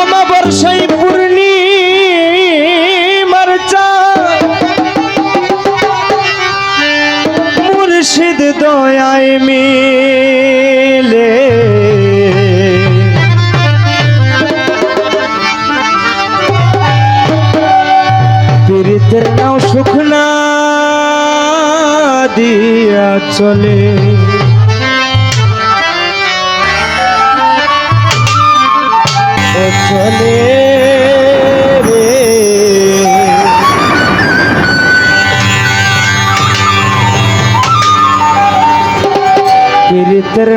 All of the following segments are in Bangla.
অমাবর্ষাই পূর্ণিমার মুর্শিদ দয়ায় মিলে। পীড়িতের নাও শুকনা দিয়া চলে। চলে রে।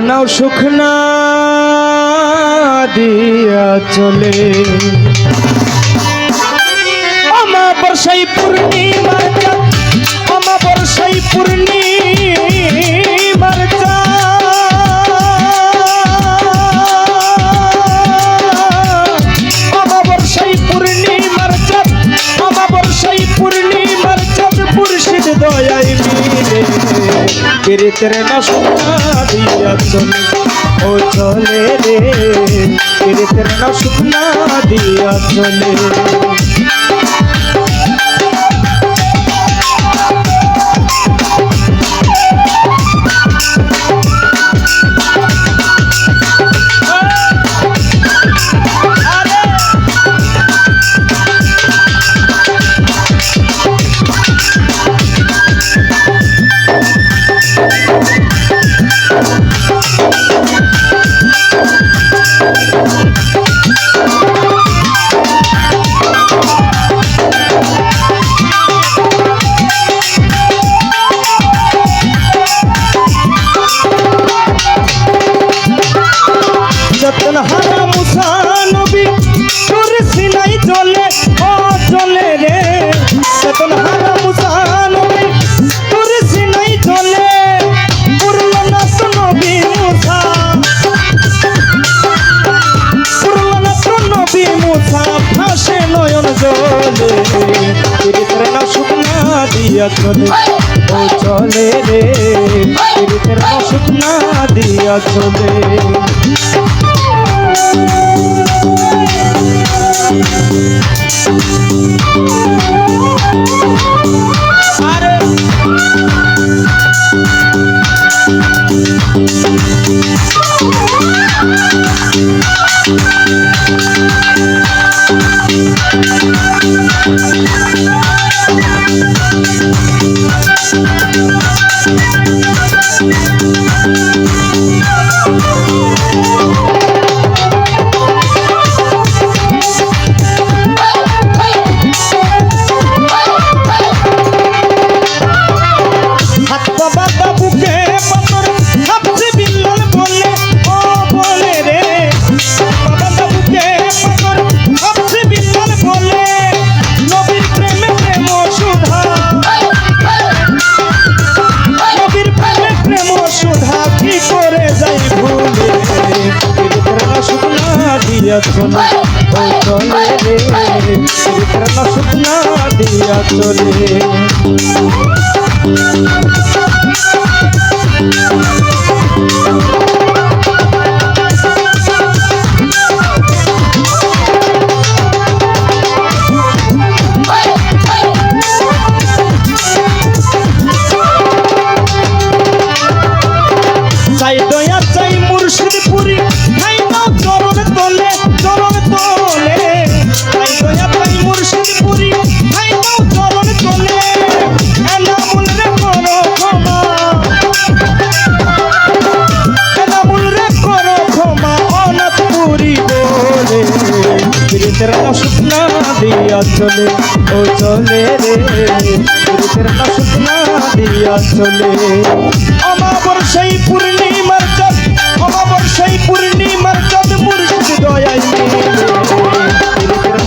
নাও শুকনা দিয়া চলে। অমাবর্ষাই পূর্ণিমার চাঁদ না সোনা দিয়া চলে ও চলে রে। কীর্তের না শুকনা দিয়া চলে। যতন হারা মুসা নবী তোর সিনাই চলে পুরল না নবী মুসা। পুরল না নবী শুকনা দিয়া চলে রে। Música দিয়া চলে ও চলে রে। প্রেরণা শুকনা দিয়া চলে পীড়িতের না দিয়া চলে, ও চলে রে। পীড়িতের না শুকনা দিয়া চলে। অমাবর্ষাই পূর্ণিমার চাঁদ অমাবর্ষাই পূর্ণিমার চাঁদ মুর্শিদ দয়াই মিলে পীড়িতের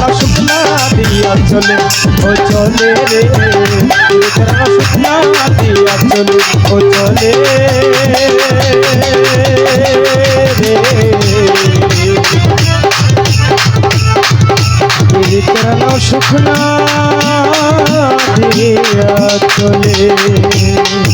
না দিয়া চলে, ও চলে রে। পীড়িতের না শুকনা দিয়া চলে, ও চলে রে শুকনা দিয়া চলে।